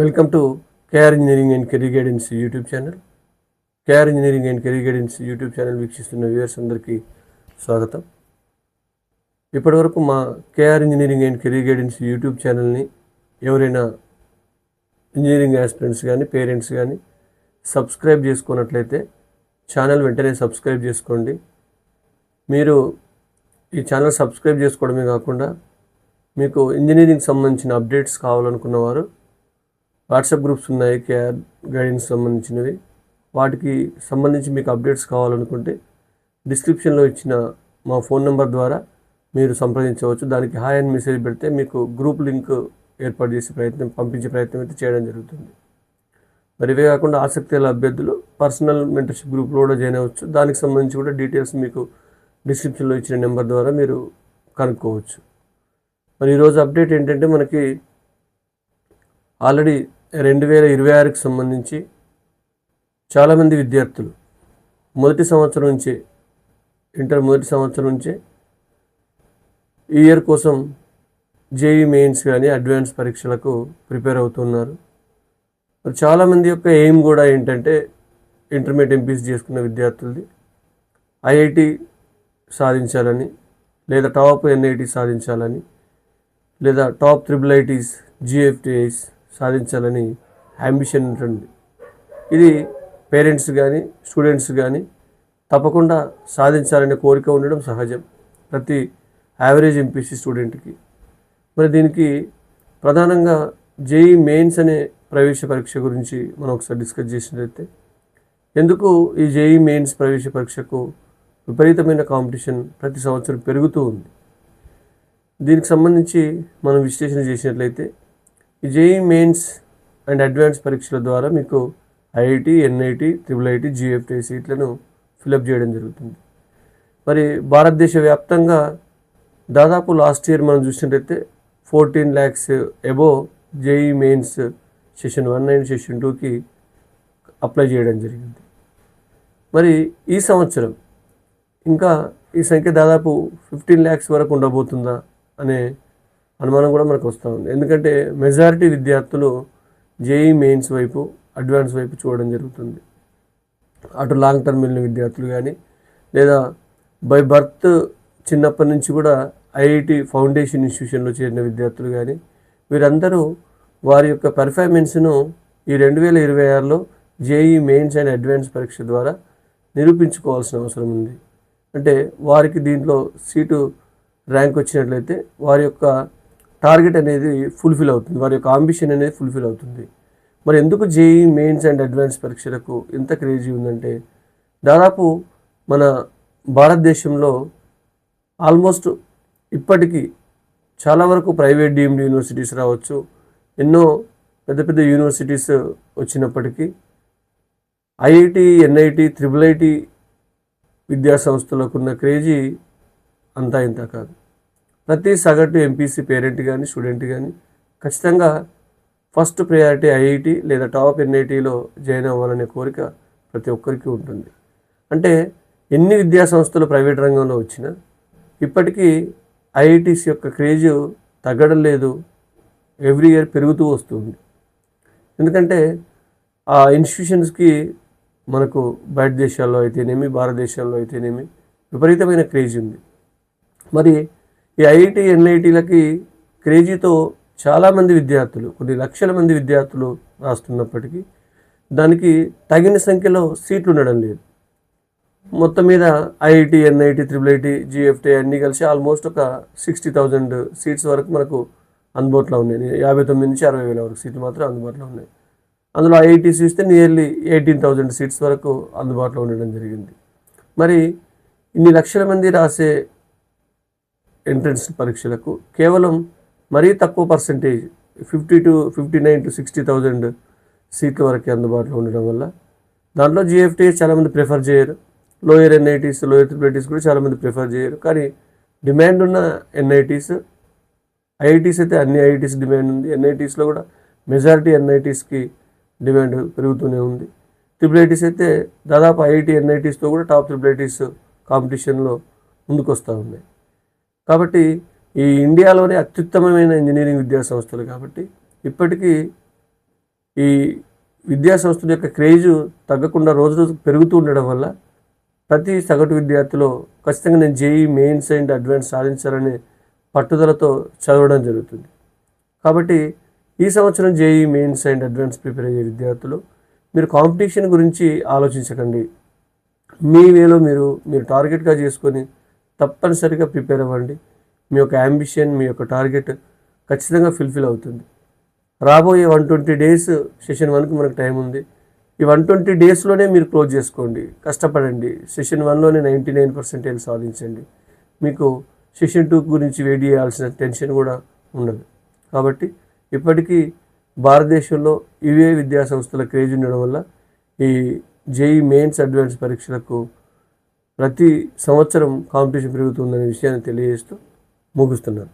Welcome to KR engineering and career guidance YouTube channel KR engineering and career guidance YouTube channel వీక్షిస్తున్న viewers అందరికీ స్వాగతం. ఇప్పటివరకు మా KR engineering and career guidance YouTube ఛానల్ని ఎవరైనా engineering aspirants కానీ parents కానీ సబ్స్క్రైబ్ చేసుకున్నట్లయితే ఛానల్ వెంటనే సబ్స్క్రైబ్ చేసుకోండి. మీరు ఈ ఛానల్ సబ్స్క్రైబ్ చేసుకోవడమే కాకుండా మీకు ఇంజనీరింగ్ సంబంధించిన అప్డేట్స్ కావాలనుకున్నవారు వాట్సాప్ గ్రూప్స్ ఉన్నాయి కేఆర్ గైడెన్స్ సంబంధించినవి. వాటికి సంబంధించి మీకు అప్డేట్స్ కావాలనుకుంటే డిస్క్రిప్షన్లో ఇచ్చిన మా ఫోన్ నెంబర్ ద్వారా మీరు సంప్రదించవచ్చు. దానికి హాయ్ అని మెసేజ్ పెడితే మీకు గ్రూప్ లింక్ ఏర్పాటు చేసే ప్రయత్నం పంపించే ప్రయత్నం అయితే చేయడం జరుగుతుంది. మరి ఇవే కాకుండా ఆసక్తి గల అభ్యర్థులు పర్సనల్ మెంటర్షిప్ గ్రూప్లో కూడా జాయిన్ అవ్వచ్చు. దానికి సంబంధించి కూడా డీటెయిల్స్ మీకు డిస్క్రిప్షన్లో ఇచ్చిన నెంబర్ ద్వారా మీరు కనుక్కోవచ్చు. మరి ఈరోజు అప్డేట్ ఏంటంటే మనకి ఆల్రెడీ రెండు వేల ఇరవై ఆరుకి సంబంధించి చాలామంది విద్యార్థులు మొదటి సంవత్సరం నుంచే ఇంటర్ మొదటి సంవత్సరం నుంచే ఈ ఇయర్ కోసం జేఈ మెయిన్స్ కానీ అడ్వాన్స్ పరీక్షలకు ప్రిపేర్ అవుతున్నారు. మరి చాలామంది యొక్క ఎయిమ్ కూడా ఏంటంటే ఇంటర్మీడియట్ ఎంపీసీ చేసుకున్న విద్యార్థులది. ఐఐటి సాధించాలని లేదా టాప్ ఎన్ఐటి సాధించాలని లేదా టాప్ త్రిబుల్ ఐటీస్ జిఎఫ్టిఐస్ సాధించాలని అంబిషన్ ఉంటుంది ఇది పేరెంట్స్ కానీ స్టూడెంట్స్ కానీ తప్పకుండా సాధించాలనే కోరిక ఉండడం సహజం. ప్రతి యావరేజ్ ఎంపీసీ స్టూడెంట్కి మరి దీనికి ప్రధానంగా జేఈ మెయిన్స్ అనే ప్రవేశ పరీక్ష గురించి మనం ఒకసారి డిస్కస్ చేసినట్లయితే ఎందుకు ఈ జేఈ మెయిన్స్ ప్రవేశ పరీక్షకు విపరీతమైన కాంపిటీషన్ ప్రతి సంవత్సరం పెరుగుతూ ఉంది? దీనికి సంబంధించి మనం విశ్లేషణ చేసినట్లయితే జేఈ మెయిన్స్ అండ్ అడ్వాన్స్ పరీక్షల ద్వారా మీకు IIT NIT triple IT GFT సీట్లను ఫిలప్ చేయడం జరుగుతుంది. మరి భారతదేశ వ్యాప్తంగా దాదాపు లాస్ట్ ఇయర్ మనం చూసినట్టయితే fourteen lakhs above JEE mains session one and session టూకి అప్లై చేయడం జరిగింది. మరి ఈ సంవత్సరం ఇంకా ఈ సంఖ్య దాదాపు ఫిఫ్టీన్ ల్యాక్స్ వరకు ఉండబోతుందా అనే అనుమానం కూడా మనకు వస్తూ ఉంది. ఎందుకంటే మెజారిటీ విద్యార్థులు జేఈ మెయిన్స్ వైపు అడ్వాన్స్ వైపు చూడడం జరుగుతుంది. అటు లాంగ్ టర్మ్ వెళ్ళిన విద్యార్థులు కానీ లేదా బై బర్త్ చిన్నప్పటి నుంచి కూడా ఐఐటి ఫౌండేషన్ ఇన్స్టిట్యూషన్లో చేరిన విద్యార్థులు కానీ వీరందరూ వారి యొక్క పెర్ఫార్మెన్స్ను ఈ రెండు వేల ఇరవై ఆరులో జేఈ మెయిన్స్ అండ్ అడ్వాన్స్ పరీక్ష ద్వారా నిరూపించుకోవాల్సిన అవసరం ఉంది. అంటే వారికి దీంట్లో సీటు ర్యాంక్ వచ్చినట్లయితే వారి యొక్క టార్గెట్ అనేది ఫుల్ఫిల్ అవుతుంది. వారి యొక్క ఆంబిషన్ అనేది ఫుల్ఫిల్ అవుతుంది. మరి ఎందుకు జేఈ మెయిన్స్ అండ్ అడ్వాన్స్ పరీక్షలకు ఎంత క్రేజీ ఉందంటే దాదాపు మన భారతదేశంలో ఆల్మోస్ట్ ఇప్పటికీ చాలా వరకు ప్రైవేట్ డీమ్డ్ యూనివర్సిటీస్ రావచ్చు. ఎన్నో పెద్ద పెద్ద యూనివర్సిటీస్ వచ్చినప్పటికీ ఐఐటి ఎన్ఐటి త్రిబుల్ ఐటి విద్యా సంస్థలకు ఉన్న క్రేజీ అంతా ఇంత కాదు. ప్రతి సగటు ఎంపీసీ పేరెంట్ కానీ స్టూడెంట్ కానీ ఖచ్చితంగా ఫస్ట్ ప్రయారిటీ ఐఐటి లేదా టాప్ ఎన్ఐటీలో జాయిన్ అవ్వాలనే కోరిక ప్రతి ఒక్కరికి ఉంటుంది. అంటే ఎన్ని విద్యా సంస్థలు ప్రైవేట్ రంగంలో వచ్చినా ఇప్పటికీ ఐఐటీస్ యొక్క క్రేజ్ తగ్గడం లేదు. ఎవ్రీ ఇయర్ పెరుగుతూ వస్తుంది. ఎందుకంటే ఆ ఇన్స్టిట్యూషన్స్కి మనకు బయట దేశాల్లో అయితేనేమి భారతదేశంలో అయితేనేమి విపరీతమైన క్రేజ్ ఉంది. మరి ఈ ఐఐటి ఎన్ఐటీలకి క్రేజీతో చాలామంది విద్యార్థులు కొన్ని లక్షల మంది విద్యార్థులు రాస్తున్నప్పటికీ దానికి తగిన సంఖ్యలో సీట్లు ఉండడం లేదు. మొత్తం మీద IIT NIT triple IT GFT అన్నీ కలిసి ఆల్మోస్ట్ ఒక సిక్స్టీ థౌజండ్ సీట్స్ వరకు మనకు అందుబాటులో ఉన్నాయి. యాభై తొమ్మిది నుంచి అరవై వేల వరకు సీట్లు మాత్రం అందుబాటులో ఉన్నాయి. అందులో ఐఐటి చూస్తే నియర్లీ ఎయిటీన్ థౌజండ్ సీట్స్ వరకు అందుబాటులో ఉండడం జరిగింది. మరి ఇన్ని లక్షల మంది రాసే ఎంట్రన్స్ పరీక్షలకు కేవలం మరీ తక్కువ percentage fifty to fifty nine to sixty thousand సీట్ల వరకే అందుబాటులో ఉండడం వల్ల దాంట్లో జిఎఫ్టీఎస్ చాలామంది ప్రిఫర్ చేయరు. లోయర్ ఎన్ఐటీస్ లోయర్ ట్రిప్లైటీస్ కూడా చాలామంది ప్రిఫర్ చేయరు. కానీ డిమాండ్ ఉన్న ఎన్ఐటీస్ ఐఐటీస్ అయితే అన్ని ఐఐటీస్ డిమాండ్ ఉంది. ఎన్ఐటీస్లో కూడా మెజారిటీ ఎన్ఐటీస్కి డిమాండ్ పెరుగుతూనే ఉంది. ట్రిపుల్ అయితే దాదాపు ఐఐటి ఎన్ఐటీస్తో కూడా టాప్ ట్రిపుల్ కాంపిటీషన్లో ముందుకొస్తూ ఉన్నాయి. కాబట్టి ఈ ఇండియాలోనే అత్యుత్తమమైన ఇంజనీరింగ్ విద్యా సంస్థలు కాబట్టి ఇప్పటికీ ఈ విద్యా సంస్థల యొక్క క్రేజు తగ్గకుండా రోజు రోజు పెరుగుతూ ఉండడం వల్ల ప్రతి సగటు విద్యార్థిలో ఖచ్చితంగా నేను జేఈ మెయిన్స్ అండ్ అడ్వాన్స్ సాధించాలనే పట్టుదలతో చదవడం జరుగుతుంది. కాబట్టి ఈ సంవత్సరం JEE mains and advance prepare అయ్యే విద్యార్థులు మీరు కాంపిటీషన్ గురించి ఆలోచించకండి. మీ వేలో మీరు మీరు టార్గెట్గా చేసుకొని తప్పనిసరిగా ప్రిపేర్ అవ్వండి. మీ యొక్క అంబిషన్ మీ యొక్క టార్గెట్ ఖచ్చితంగా ఫుల్ఫిల్ అవుతుంది. రాబోయే వన్ ట్వంటీ డేస్ సెషన్ వన్కి మనకు టైం ఉంది. ఈ వన్ ట్వంటీ డేస్లోనే మీరు క్లోజ్ చేసుకోండి. కష్టపడండి. సెషన్ వన్లోనే నైంటీ నైన్ పర్సెంటేజ్ సాధించండి. మీకు సెషన్ టూ గురించి వెయిట్ చేయాల్సిన టెన్షన్ కూడా ఉండదు. కాబట్టి ఇప్పటికీ భారతదేశంలో ఇవే విద్యా సంస్థల క్రేజ్ ఉండడం వల్ల ఈ జేఈ మెయిన్స్ అడ్వాన్స్ పరీక్షలకు ప్రతి సంవత్సరం కాంపిటీషన్ పెరుగుతుందనే విషయాన్ని తెలియజేస్తూ ముగిస్తున్నాను